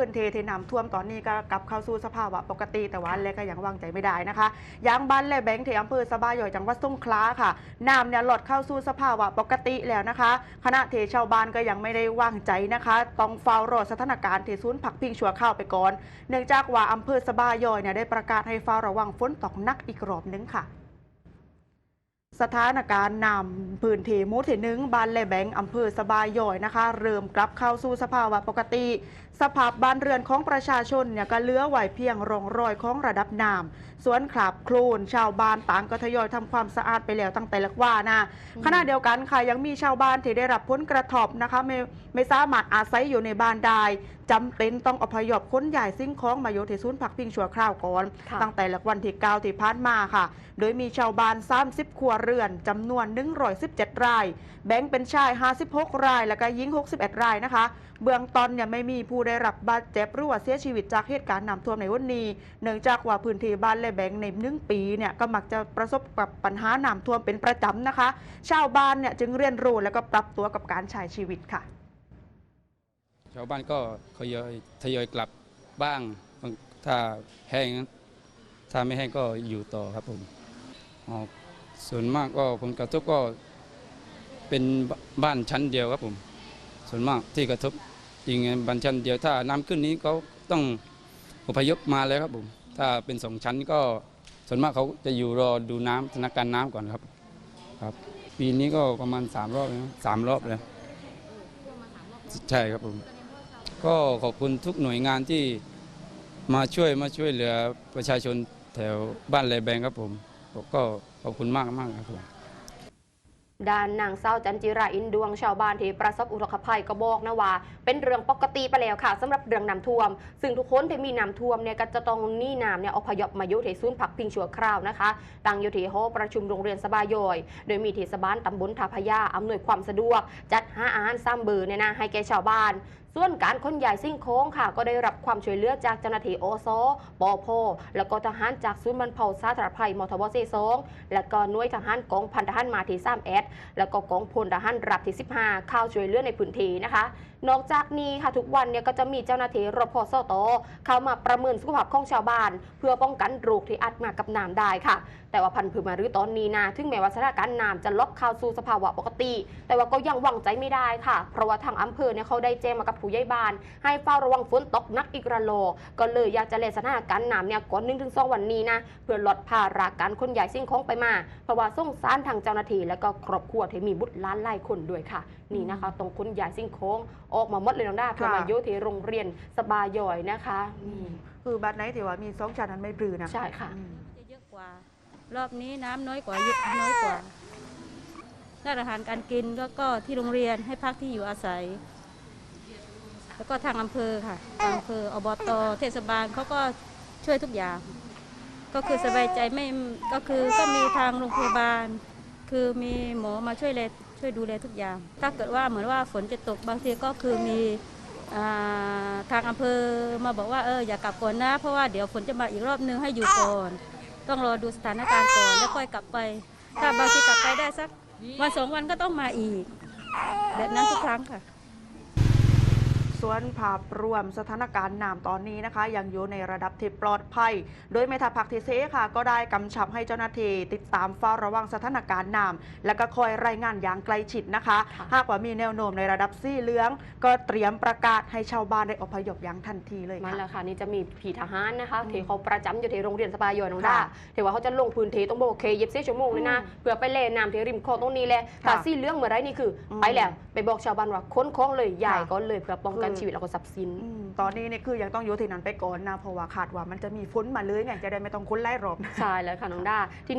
พื้นเที่ที่น้ำท่วมตอนนี้ก็กลับเข้าสู่สภาวะปกติแต่ว่าเลยก็ยังวางใจไม่ได้นะคะยางบ้านและแบงค์ที่อำเภอสบาย่อยจังหวัดสงขลาค่ะน้ำเนี่ยหลดเข้าสู่สภาวะปกติแล้วนะคะคณะเทชาวบ้านก็ยังไม่ได้วางใจนะคะ ต้องเฝ้ารอสถานการณ์ที่ศูนย์ผักพิงชัวข้าวไปก่อน เนื่องจากว่าอำเภอสบาย่อยเนี่ยได้ประกาศให้เฝ้าระวังฝนตกหนักอีกรอบนึงค่ะ สถานการณ์น้ำพื้นที่หมู่ที่หนึ่งบ้านและแบงอำเภอสะบายย่อยนะคะ เริ่มกลับเข้าสู่สภาวะปกติ สภาพบ้านเรือนของประชาชนเนี่ยก็เหลือไหวเพียงร่องรอยของระดับน้ำสวนขลาบโคลนชาวบ้านต่างก็ทยอยทำความสะอาดไปแล้วตั้งแต่ละว่านะขณะเดียวกันค่ะยังมีชาวบ้านที่ได้รับผลกระทบนะคะไม่ไม่สามารถอาศัยอยู่ในบ้านได้จำเป็นต้องอพยพค้นใหญ่สิ่งของมาอยู่ที่ศูนย์พักพิงชั่วคราวก่อนค่ะตั้งแต่ละวันที่9ที่ผ่านมาค่ะ โดยมีชาวบ้าน30ครัวเรือนจำนวน117ราย แบ่งเป็นชาย 56 ราย และก็หญิง 61 รายนะคะ เบื้องต้นเนี่ยไม่มีผู้ได้รับบาดเจ็บหรือว่าเสียชีวิตจากเหตุการณ์น้ำท่วมในวันนี้ เนื่องจากว่าพื้นที่บ้านและแบงในหนึ่งปีเนี่ยก็มักจะประสบกับปัญหาน้ำท่วมเป็นประจำนะคะ ชาวบ้านเนี่ยจึงเรียนรู้แล้วก็ปรับตัวกับการใช้ชีวิตค่ะ ชาวบ้านก็ทยอยทยอยกลับบ้างบางถ้าแห้งถ้าไม่แห้งก็อยู่ต่อครับผมอ๋อ ส่วนมากก็ผลกระทบก็เป็นบ้านชั้นเดียวครับผม ส่วนมากที่กระทบจริงบ้านชั้นเดียวถ้าน้ำขึ้นนี้เขาต้องอพยพมาแล้วครับผม ถ้าเป็นสองชั้นก็ส่วนมากเขาจะอยู่รอดูน้ำสถานการณ์น้ำก่อนครับครับ ปีนี้ก็ประมาณสามรอบนะสามรอบแล้วใช่ครับผม ก็ขอบคุณทุกหน่วยงานที่มาช่วยมาช่วยเหลือประชาชนแถวบ้านแลแบงครับผมผมก็ ขอบคุณมากมากครับผมด้านนางเศร้าจันจิราอินดวงชาวบ้านที่ประสบอุทกภัยก็บอกนะว่า เป็นเรื่องปกติไปแล้วค่ะสำหรับเรื่องน้ำท่วม ซึ่งทุกคนที่มีน้ำท่วมเนี่ยก็จะต้องนี่น้ำเนี่ยอพยพมาอยู่ที่ศูนย์พักพิงชั่วคราวนะคะตั้งอยู่ที่หอประชุมโรงเรียนสบายอย โดยมีเทศบาลตำบลทาพยาอำนวยความสะดวก จัดหาอาหารซ้ำเบอร์เนี่ยนะให้แก่ชาวบ้านส่วนการขนย้ายสิ่งของค่ะ ก็ได้รับความช่วยเหลือจากเจ้าหน้าที่โอซปอพแล้วก็ทหารจากศูนย์บรรเทาสาธารณภัยมทบเซสองและก็หน่วยทหารกองพันทหารมาที่3แอดแล้วก็กองพลทหารรับที่15เข้าช่วยเหลือในพื้นที่นะคะ นอกจากนี้ค่ะทุกวันเนี่ยก็จะมีเจ้าหน้าที่รพสตเข้ามาประเมินสุขภาพของชาวบ้าน เพื่อป้องกันโรคที่อาจมากับน้ำได้ค่ะ แต่ว่าพันธุ์พืชมารือตอนนี้นะถึงแม้ว่าสถานการณ์น้ำจะลดเข้าสู่สภาวะปกติ แต่ว่าก็ยังหวังใจไม่ได้ค่ะ เพราะว่าทางอำเภอเนี่ยเขาได้แจ้งมากับผู้ใหญ่บ้าน ให้เฝ้าระวังฝนตกหนักอีกระโลกก็เลยอยากจะเลนสถานการณ์น้ำเนี่ยก่อนหนึ่งถึงสองวันนี้นะเพื่อลดภาระการขนย้ายสิ่งของไปมา เพราะว่าส่งสารทางเจ้าหน้าที่และก็ครอบครัวที่มีบุตรหล้านไล่คนด้วยค่ะ นี่นะคะ ตรงขนย้ายสิ่งของออกมาหมดเลยน้องด้าเพื่อมาโยที่โรงเรียนสบายย่อยนะคะนี่คือบ้านไหนที่ว่ามีสองชั้นนั้นไม่ปลือนะใช่ค่ะอืมจะเยอะกว่ารอบนี้น้ำน้อยกว่าเยอะน้อยกว่าด้านอาหารการกินก็ก็ที่โรงเรียนให้พักที่อยู่อาศัย แล้วก็ทางอำเภอค่ะทางอำเภออบตเทศบาลเขาก็ช่วยทุกอย่าง ก็คือสบายใจไม่ก็คือก็มีทางโรงพยาบาล คือมีหมอมาช่วยเลช่วยดูแลทุกอย่าง ถ้าเกิดว่าเหมือนว่าฝนจะตกบางทีก็คือมีอ่าทางอำเภอมาบอกว่าเอออย่ากลับก่อนนะ เพราะว่าเดี๋ยวฝนจะมาอีกรอบนึงให้อยู่ก่อน ต้องรอดูสถานการณ์ก่อนแล้วค่อยกลับไป ถ้าบางทีกลับไปได้สักวันสองวันก็ต้องมาอีก แบบนั้นทุกครั้งค่ะ ส่วนภาพรวมสถานการณ์น้ำตอนนี้นะคะ ยังอยู่ในระดับที่ปลอดภัย โดยเมทาพักเทเซค่ะ ก็ได้กำชับให้เจ้าหน้าที่ติดตามเฝ้าระวังสถานการณ์น้ำและก็คอยรายงานอย่างใกล้ชิดนะคะค่ะหากว่ามีแนวโน้มในระดับซี่เหลือง ก็เตรียมประกาศให้ชาวบ้านได้อพยพอย่างทันทีเลยมันค่ะแหละค่ะนี่จะมีผีทหารนะคะอืมที่เขาประจำอยู่ที่โรงเรียนสบายย่อยน้องดาค่ะถือว่าเขาจะลงพื้นที่ต้องบอกโอเคเย็บเสียชั่วโมงเลยนะอืมเพื่อไปเล่นน้ำที่ริมคลองตรงนี้แหละค่ะแต่ซี่เรื่องเมื่อไรนี่คืออืมไปแล้วไปบอกชาวบ้านว่าค้นคล้องเลยใหญ่ค่ะก็เลยเพื่อป้องกันคือชีวิตแล้วก็ทรัพย์สินอืมตอนนี้เนี่ยคือยังต้องอยู่ที่นั้นไปก่อนนะเพราะว่าคาดว่ามันจะมีฝนมาเลยไงจะได้ไม่ต้องคุ้นไล่รอบใช่แล้วค่ะน้องดาทีนี้